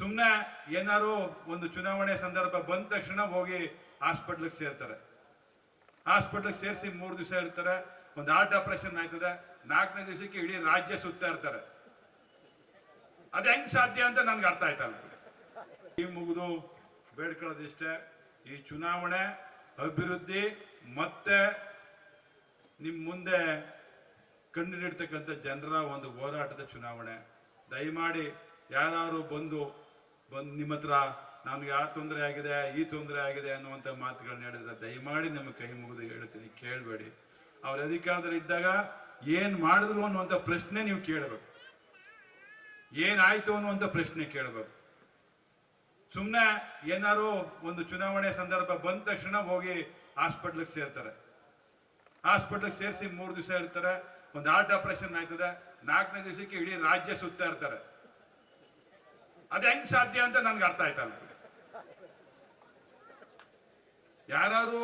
ಸುಮ್ಮನೆ ಏನಾದ್ರು ಒಂದು ಚುನಾವಣೆ ಸಂದರ್ಭ ಬಂದ ತಕ್ಷಣ ಹೋಗಿ ಹಾಸ್ಪಿಟ್ಲಿಗೆ ಸೇರ್ತಾರೆ. ಹಾಸ್ಪಿಟ್ಲಿಗೆ ಸೇರಿಸಿ ಮೂರು ದಿವಸ ಇರ್ತಾರೆ, ಒಂದು ಹಾರ್ಟ್ ಆಪರೇಷನ್ ಆಯ್ತದೆ, ನಾಲ್ಕನೇ ದಿವಸಕ್ಕೆ ಇಡೀ ರಾಜ್ಯ ಸುತ್ತಾ ಇರ್ತಾರೆ. ಅದು ಹೆಂಗ್ ಸಾಧ್ಯ ಅಂತ ನನ್ಗೆ ಅರ್ಥ ಆಯ್ತಲ್ಲ ಈ ಮುಗಿದು ಬೇಡ್ಕೊಳ್ಳೋದಿಷ್ಟೇ ಈ ಚುನಾವಣೆ ಅಭಿವೃದ್ಧಿ ಮತ್ತೆ ನಿಮ್ ಮುಂದೆ ಕಂಡಿಡಿರ್ತಕ್ಕಂಥ ಜನರ ಒಂದು ಹೋರಾಟದ ಚುನಾವಣೆ. ದಯಮಾಡಿ ಯಾರು ಬಂದು ಬಂದು ನಿಮ್ಮ ಹತ್ರ ನಮ್ಗೆ ಆ ತೊಂದರೆ ಆಗಿದೆ, ಈ ತೊಂದರೆ ಆಗಿದೆ ಅನ್ನುವಂಥ ಮಾತುಗಳನ್ನ ಹೇಳಿದ್ರೆ ದಯಮಾಡಿ ನಿಮ್ಮ ಕೈ ಮುಗಿದು ಹೇಳ್ತೀನಿ, ಕೇಳಬೇಡಿ. ಅವ್ರ ಅಧಿಕಾರದಲ್ಲಿ ಇದ್ದಾಗ ಏನ್ ಮಾಡಿದ್ರು ಅನ್ನುವಂಥ ಪ್ರಶ್ನೆ ನೀವು ಕೇಳಬೇಕು. ಏನಾಯ್ತು ಅನ್ನುವಂಥ ಪ್ರಶ್ನೆ ಕೇಳಬೇಕು. ಸುಮ್ಮನೆ ಏನಾದ್ರು ಒಂದು ಚುನಾವಣೆ ಸಂದರ್ಭ ಬಂದ ತಕ್ಷಣ ಹೋಗಿ ಹಾಸ್ಪಿಟ್ಲಿಗೆ ಸೇರ್ತಾರೆ. ಹಾಸ್ಪಿಟ್ಲಿಗೆ ಸೇರಿಸಿ ಮೂರು ದಿವಸ ಇರ್ತಾರೆ, ಒಂದು ಹಾರ್ಟ್ ಆಪರೇಷನ್ ಆಯ್ತದೆ, ನಾಲ್ಕನೇ ದಿವಸಕ್ಕೆ ಇಡೀ ರಾಜ್ಯ ಸುತ್ತಾ ಇರ್ತಾರೆ. ಅದು ಹೆಂಗ್ ಸಾಧ್ಯ ಅಂತ ನನ್ಗೆ ಅರ್ಥ ಆಯ್ತಲ್ಲ ಯಾರು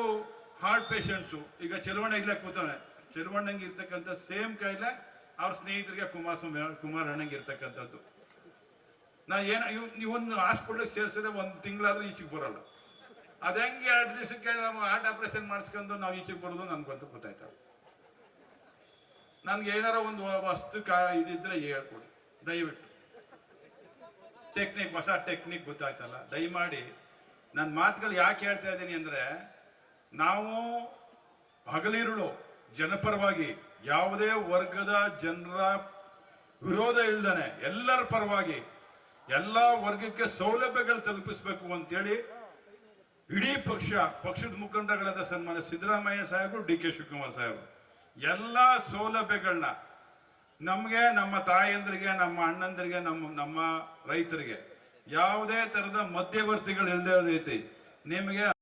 ಹಾರ್ಟ್ ಪೇಷಂಟ್ಸು ಈಗ ಚೆಲುವಣ್ಣ ಇಲ್ಲ ಕೂತವನೆ ಚೆಲುವಣ್ಣಂಗೆ ಇರ್ತಕ್ಕಂಥ ಸೇಮ್ ಕಾಯಿಲೆ ಅವ್ರ ಸ್ನೇಹಿತರಿಗೆ ಕುಮಾರಸ್ವಾಮಿ ಕುಮಾರ್ ಅಣ್ಣಂಗೆ ಇರ್ತಕ್ಕಂಥದ್ದು. ನಾ ಏನ ಒಂದು ಹಾಸ್ಪಿಟ್ಲಿಗೆ ಸೇರಿಸಿದ್ರೆ ಒಂದು ತಿಂಗಳಾದ್ರೂ ಈಚೆಗೆ ಬರಲ್ಲ. ಅದು ಹೆಂಗೆ ಎರಡು ದಿವಸಕ್ಕೆ ನಾವು ಹಾರ್ಟ್ ಆಪರೇಷನ್ ಮಾಡಿಸ್ಕೊಂಡು ನಾವು ಈಚೆಗೆ ಬರೋದು ನನ್ಗೆ ಬಂತು ಗೊತ್ತಾಯ್ತು ನನ್ಗೆ ಏನಾರ ಒಂದು ವಸ್ತು ಕಾ ಇದಿದ್ರೆ ಹೇಳ್ಕೊಡಿ. ದಯವಿಟ್ಟು. ಟೆಕ್ನಿಕ್ ಹೊಸ ಟೆಕ್ನಿಕ್ ಗೊತ್ತಾಯ್ತಲ್ಲ? ದಯಮಾಡಿ ನನ್ನ ಮಾತುಗಳು ಯಾಕೆ ಹೇಳ್ತಾ ಇದ್ದೀನಿ ಅಂದ್ರೆ, ನಾವು ಹಗಲಿರುಳು ಜನಪರವಾಗಿ ಯಾವುದೇ ವರ್ಗದ ಜನರ ವಿರೋಧ ಇಲ್ದನೆ ಎಲ್ಲರ ಪರವಾಗಿ ಎಲ್ಲ ವರ್ಗಕ್ಕೆ ಸೌಲಭ್ಯಗಳು ತಲುಪಿಸಬೇಕು ಅಂತೇಳಿ ಇಡೀ ಪಕ್ಷ, ಪಕ್ಷದ ಮುಖಂಡಗಳಾದ ಸನ್ಮಾನ್ಯ ಸಿದ್ದರಾಮಯ್ಯ ಸಾಹೇಬರು, ಡಿ ಕೆ ಶಿವಕುಮಾರ್ ಸಾಹೇಬರು, ಎಲ್ಲ ಸೌಲಭ್ಯಗಳನ್ನ ನಮಗೆ ನಮ್ಮ ತಾಯಂದ್ರಿಗೆ ನಮ್ಮ ಅಣ್ಣಂದಿರಿಗೆ ನಮ್ಮ ನಮ್ಮ ರೈತರಿಗೆ ಯಾವುದೇ ತರದ ಮಧ್ಯವರ್ತಿಗಳು ಇಲ್ಲದೆ ರೀತಿ ನಿಮಗೆ